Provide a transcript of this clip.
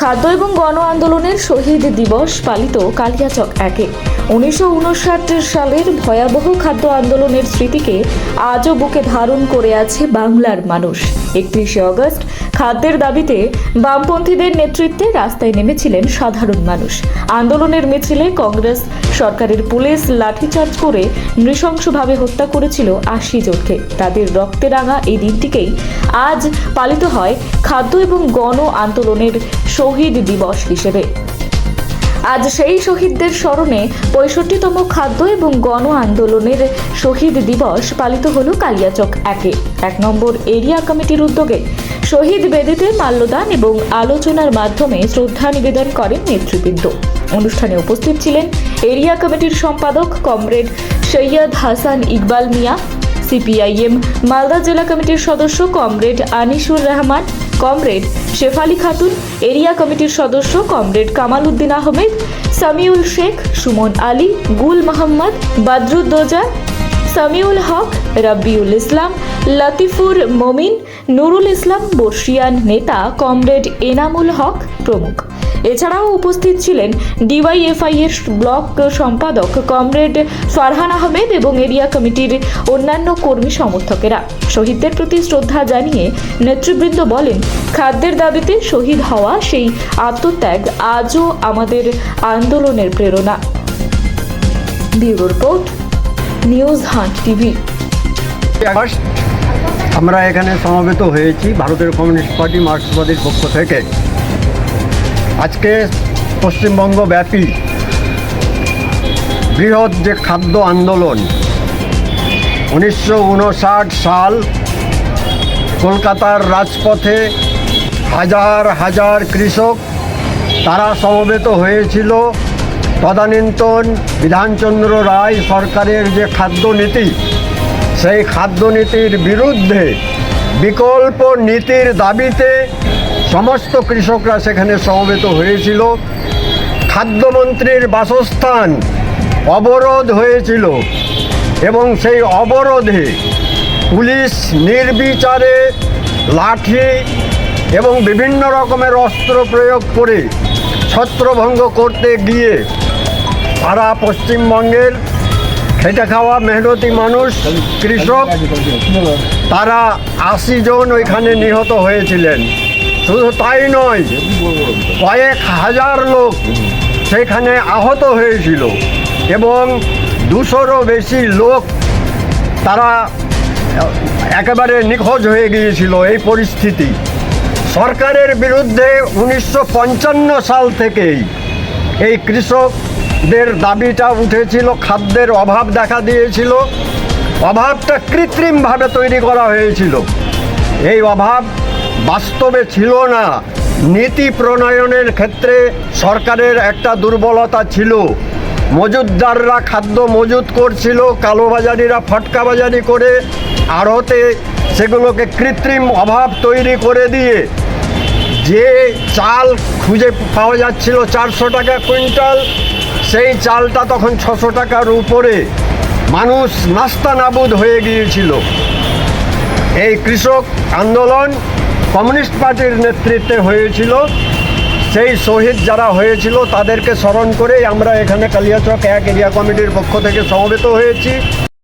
খাদ্য এবং গণ আন্দোলনের শহীদ দিবস পালিত কালিয়াচক একে। উনিশশো উনষাট সালের ভয়াবহ খাদ্য আন্দোলনের স্মৃতিকে আজও বুকে ধারণ করে আছে বাংলার মানুষ। একত্রিশে অগস্ট খাদ্যের দাবিতে বামপন্থীদের নেতৃত্বে রাস্তায় নেমেছিলেন সাধারণ মানুষ। আন্দোলনের মিছিলে কংগ্রেস, সরকারের পুলিশ লাঠিচার্জ করে নৃশংসভাবে হত্যা করেছিল আশি জনকে। তাদের রক্তে রাঙা এই দিনটিকেই আজ পালিত হয় খাদ্য এবং গণ আন্দোলনের শহীদ দিবস হিসেবে। আজ সেই শহীদদের স্মরণে পঁয়ষট্টিতম খাদ্য এবং গণ আন্দোলনের শহীদ দিবস পালিত হলো কালিয়াচক একে। এক নম্বর এরিয়া কমিটির উদ্যোগে শহীদ বেদিতে মাল্যদান এবং আলোচনার মাধ্যমে শ্রদ্ধা নিবেদন করেন নেতৃবৃন্দ। অনুষ্ঠানে উপস্থিত ছিলেন এরিয়া কমিটির সম্পাদক কমরেড সৈয়দ হাসান ইকবাল মিয়া, সিপিআইএম মালদা জেলা কমিটির সদস্য comrade Anisur Rahman comrade Shefali Khatun, area কমিটির সদস্য কমরেড কামাল উদ্দিন আহমেদ, সামিউল শেখ, সুমন আলী, গুল মোহাম্মদ বাদরুদ্দোজা সামিউল হক, রাব্বিউল ইসলাম, লতিফুর মমিন, নুরুল ইসলাম বর্ষিয়ান নেতা কমরেড এনামুল হক প্রমুখ। এছাড়াও উপস্থিত ছিলেন ডিওয়াইএফআই এর ব্লক সম্পাদক কমরেড ফারহান আহমেদ এবং এরিয়া কমিটির অন্যান্য কর্মী সমর্থকেরা। শহীদদের প্রতি শ্রদ্ধা জানিয়ে নেতৃবৃন্দ বলেন, খাদ্যের দাবিতে শহীদ হওয়া সেই আত্মত্যাগ আজও আমাদের আন্দোলনের প্রেরণা। Report, news hunt TV. আমরা এখানে সমবেত হয়েছি ভারতের কমিউনিস্ট পার্টি মার্ক্সবাদীর পক্ষ থেকে। আজকে পশ্চিমবঙ্গ ব্যাপী বৃহৎ যে খাদ্য আন্দোলন, উনিশশো উনষাট সাল কলকাতার রাজপথে হাজার হাজার কৃষক তারা সমবেত হয়েছিল। তদানীন্তন বিধানচন্দ্র রায় সরকারের যে খাদ্য নীতি, সেই খাদ্যনীতির বিরুদ্ধে বিকল্প নীতির দাবিতে সমস্ত কৃষকরা সেখানে সমবেত হয়েছিল। খাদ্যমন্ত্রীর বাসস্থান অবরোধ হয়েছিল এবং সেই অবরোধে পুলিশ নির্বিচারে লাঠি এবং বিভিন্ন রকমের অস্ত্র প্রয়োগ করে ছত্রভঙ্গ করতে গিয়ে তারা পশ্চিমবঙ্গের খেটে খাওয়া মেহনতি মানুষ, কৃষক, তারা আশি জন ওইখানে নিহত হয়েছিলেন। শুধু তাই নয়, কয়েক হাজার লোক সেখানে আহত হয়েছিল এবং দুশোরও বেশি লোক তারা একেবারে নিখোঁজ হয়ে গিয়েছিল এই পরিস্থিতি। সরকারের বিরুদ্ধে উনিশশো পঞ্চান্ন সাল থেকেই এই কৃষকদের দাবিটা উঠেছিল, খাদ্যের অভাব দেখা দিয়েছিল, অভাবটা কৃত্রিমভাবে তৈরি করা হয়েছিল। এই অভাব বাস্তবে ছিল না। নীতি প্রণয়নের ক্ষেত্রে সরকারের একটা দুর্বলতা ছিল। মজুদদাররা খাদ্য মজুত করছিল, কালোবাজারিরা ফটকাবাজারি করে, আড়তে সেগুলোকে কৃত্রিম অভাব তৈরি করে দিয়ে। যে চাল খুঁজে পাওয়া যাচ্ছিল চারশো টাকা কুইন্টাল, সেই চালটা তখন ছশো টাকার উপরে। মানুষ নাস্তা নাবুদ হয়ে গিয়েছিল। এই কৃষক আন্দোলন কমিউনিস্ট পার্টির নেতৃত্বে হয়েছিল, সেই শহীদ যারা হয়েছিল তাদেরকে স্মরণ করেই আমরা এখানে কালিয়াচক এক এরিয়া কমিটির পক্ষ থেকে সমবেত হয়েছি।